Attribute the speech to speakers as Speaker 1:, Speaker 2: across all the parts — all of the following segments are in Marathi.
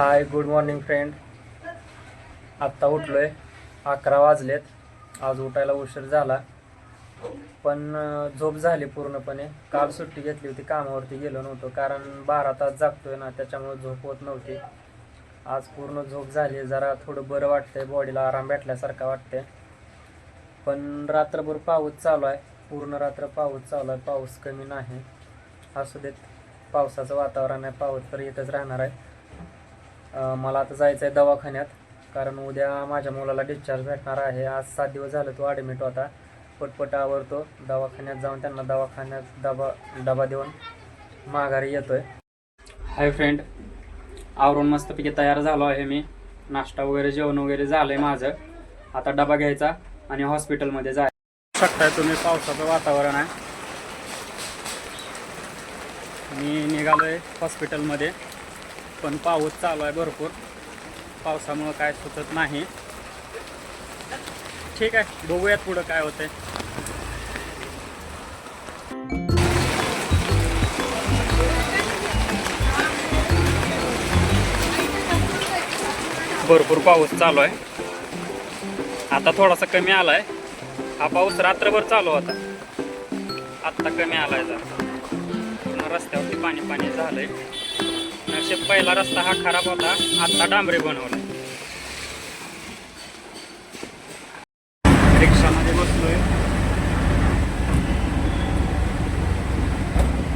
Speaker 1: हाय गुड मॉर्निंग फ्रेंड आत्ता उठलोय. अकरा वाजलेत. आज उठायला उशीर झाला. पण झोप झाली पूर्णपणे. काल सुट्टी घेतली होती कामावरती गेलो नव्हतो. कारण बारा तास जागतोय ना त्याच्यामुळे झोप होत नव्हती. आज पूर्ण झोप झाली. जरा थोडं बरं वाटतंय. बॉडीला आराम भेटल्यासारखा वाटतंय. पण रात्रभर पाऊस चालू आहे. पूर्ण रात्र पाऊस चालू आहे. पाऊस कमी नाही. असू देत पावसाचं वातावरण आहे. पाऊस तर येतच राहणार आहे. मला आता जायचं आहे दवाखान्यात कारण उद्या माझ्या मुलाला डिस्चार्ज भेटणार आहे. आज सात दिवस झालं तो ॲडमिट होता. पटपट आवरतो. दवाखान्यात जाऊन त्यांना दवाखान्यात डबा डबा देऊन माघारी येतोय. हाय फ्रेंड आवरून मस्तपैकी तयार झालो आहे मी. नाश्ता वगैरे जेवण वगैरे झालं आहे माझं. आता डबा घ्यायचा आणि हॉस्पिटलमध्ये जाय शकताय तुम्ही पावसाचं वातावरण आहे. मी निघालो आहे हॉस्पिटलमध्ये पण पाऊस चालू आहे भरपूर. पावसामुळं काय सुचत नाही. ठीक आहे बघूयात पुढं काय होतंय. भरपूर पाऊस चालू आहे. आता थोडासा कमी आलाय. हा पाऊस रात्रभर चालू होता. आत्ता कमी आलाय जरा. रस्त्यावरती पाणी पाणी झालंय. नशीब पहिला रस्ता हा खराब होता आत्ता डांबरे बनवलाय रिक्षामध्ये बसलोय.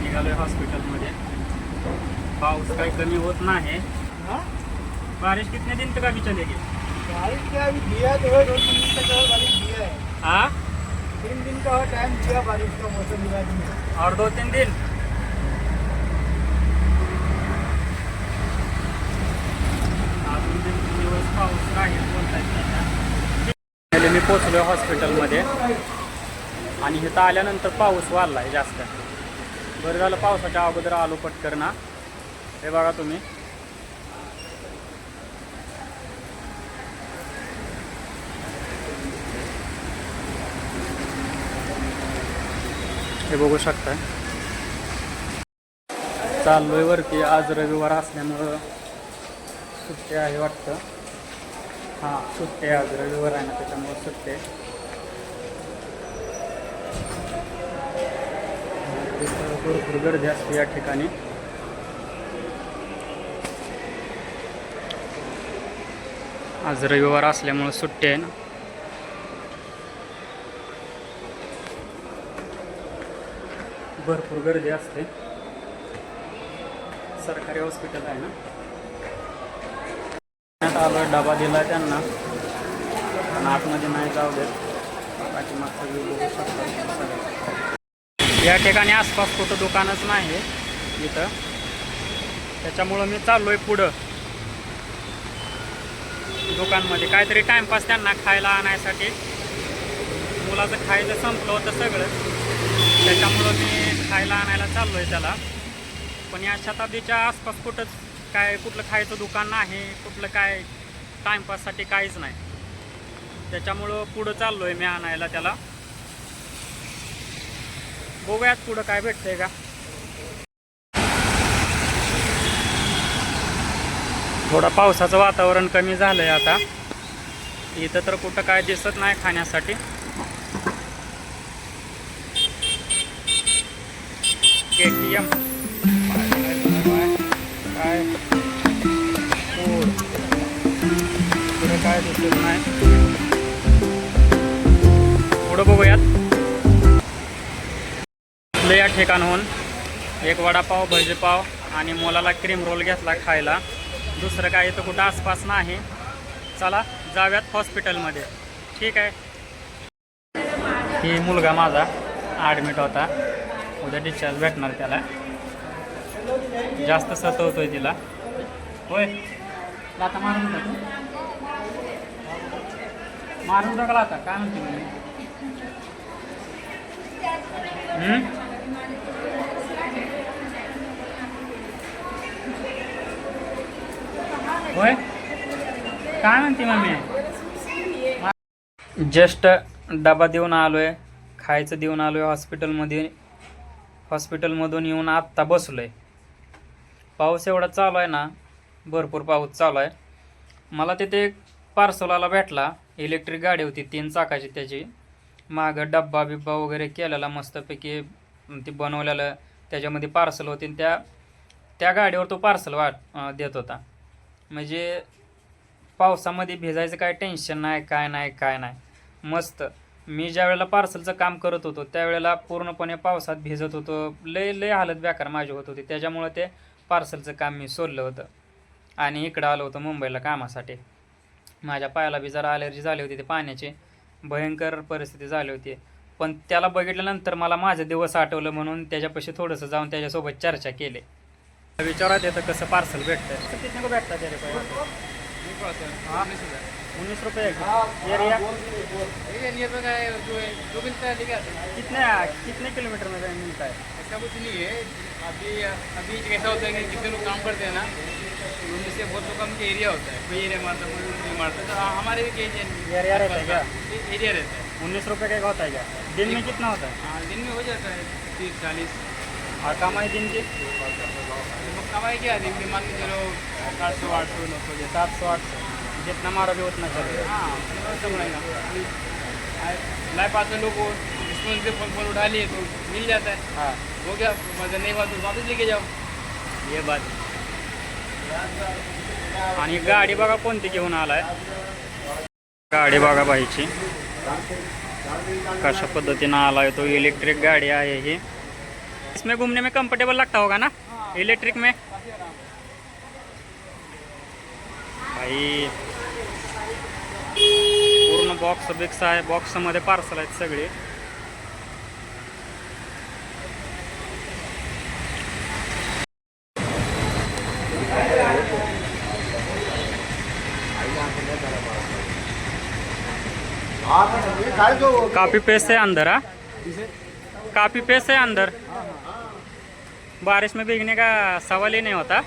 Speaker 1: निघालोय हॉस्पिटलमध्ये. पाऊस काही कमी होत नाही.
Speaker 2: हाँ?
Speaker 1: बारिश कितने दिन तक अभी चलेगी
Speaker 2: बारिश क्या अभी दिया तो है दो तीन दिन तक और बारिश दिया है
Speaker 1: हाँ?
Speaker 2: तीन दिन का टाइम दिया बारिश का मौसम विभाग ने
Speaker 1: और दो तीन दिन? पाऊस राहील पहिले मी पोचलो हॉस्पिटलमध्ये आणि इथं आल्यानंतर पाऊस वाढलाय जास्त. बरं झालं पावसाच्या अगोदर आलो पटकर ना हे बघा तुम्ही. हे बघू शकताय. चाललोय वरती. आज रविवार असल्यामुळं सुट्टी आहे वाटतं. हां सुट्टी आहे आज रविवार आहे ना त्याच्यामुळं सुट्टी. आहे भरपूर गर्दी असते या ठिकाणी. आज रविवार असल्यामुळं सुट्टी आहे ना. भरपूर गर्दी असते. सरकारी हॉस्पिटल आहे ना. आलो डबा दिला त्यांना. पण आतमध्ये नाही जाऊ देत. बाकी मागचं बघू शकतो या ठिकाणी आसपास कुठं दुकानच नाही इथं. त्याच्यामुळं मी चाललो आहे पुढं. दुकानमध्ये काहीतरी टाईमपास त्यांना खायला आणायसाठी. मुलाचं खायचं संपलं होतं सगळं. त्याच्यामुळं मी खायला आणायला चाललो आहे त्याला. पण या शताब्दीच्या आसपास कुठंच काय कुठलं खायचं दुकान नाही कुठलं काय टाईमपाससाठी काहीच नाही. त्याच्यामुळं पुढं चाललो आहे मी आणायला त्याला. बघूयात पुढं काय भेटतंय का. थोडं पावसाचं वातावरण कमी झालंय आता. इथं तर कुठं काय दिसत नाही खाण्यासाठी. के टी एम काय नाही पुढं बघूयात. आपलं या ठिकाणहून एक वडापाव भजीपाव आणि मुलाला क्रीम रोल घेतला खायला. दुसरं काय इथं कुठं आसपास नाही. चला जाऊयात हॉस्पिटलमध्ये ठीक आहे. ही मुलगा माझा ॲडमिट होता. उद्या डिस्चार्ज भेटणार त्याला. जास्त सतवतोय तिला. होय. लाता मारून मारून टाकला आता काय म्हणते म्हणजे होय? काय म्हणते मम्मी? जस्ट डबा देऊन आलोय खायचं देऊन आलोय हॉस्पिटलमध्ये हॉस्पिटलमधून येऊन आत्ता बसलोय. पाऊस एवढा चालू आहे ना भरपूर पाऊस चालू आहे. मला तिथे एक पार्सलाला भेटला. इलेक्ट्रिक गाडी होती तीन चाकाची त्याची. मागं डब्बा बिब्बा वगैरे केलेला मस्तपैकी ते बनवलेलं त्याच्यामध्ये पार्सल होते. आणि त्या त्या गाडीवर तो पार्सल वाट देत होता. म्हणजे पावसामध्ये भिजायचं काय टेन्शन नाही काय नाही काय नाही. मस्त. मी ज्या वेळेला पार्सलचं काम करत होतो त्यावेळेला पूर्णपणे पावसात भिजत होतो. लय लय हालत बेकार माझी होत होती. त्याच्यामुळं ते पार्सलचं काम मी सोडलं होतं. आणि इकडं आलो होतो मुंबईला कामासाठी. माझ्या पायाला बी जरा अलर्जी झाली होती ते पाण्याची. भयंकर परिस्थिती झाली होती. पण त्याला बघितल्यानंतर मला माझं दिवस आठवलं म्हणून त्याच्यापाशी थोडंसं जाऊन त्याच्यासोबत चर्चा केली. विचारात येतं कसं पार्सल भेटतं को हाँ उन्नीस रुपये एरिया कितने कितने किलोमीटर में मिलता है?
Speaker 2: ऐसा कुछ नहीं है। अभी अभी कैसा होता है कि जितने लोग काम करते हैं ना उनमें से बहुत लोग का एरिया होता है। कोई एरिया मारता कोई नहीं मारता। तो हमारे भी कई
Speaker 3: एरिया रहता है क्या?
Speaker 2: एरिया रहता है।
Speaker 3: उन्नीस रुपये का एक होता है क्या? दिन में कितना होता है?
Speaker 2: हाँ दिन में हो जाता है तीस चालीस।
Speaker 3: और कमाई दिन की
Speaker 2: तो कमाई क्या दिन में मान के चलो आठ सौ आठ सौ नौ सौ
Speaker 3: सात सौ आठ सौ जितना मारोगे उतना चलेगा
Speaker 2: हाँ ऐसा बढ़ेगा लाइफ पास लोग को रिस्पॉन्स से फोन फोन उठा लिए तो मिल जाता है
Speaker 3: हाँ.
Speaker 2: हो गया मतलब नहीं हुआ तो वापस लेके जाओ
Speaker 3: ये बात. आणि गाडी बघा कोणती घेऊन आलाय. गाडी बघा बाईची. कशा पद्धतीनं आलाय तो. इलेक्ट्रिक गाडी आहे ही. इसमें घूमने में कंफर्टेबल लगता होगा ना? इलेक्ट्रिक में। भाई। पूर्ण बॉक्स बिक्स आहे बॉक्समध्ये पार्सल आहेत सगळे. काफ़ी पैसे है अंदर हाँ. काफी पेस है अंदर. बारिश में भीगने का सवाल ही नहीं होता।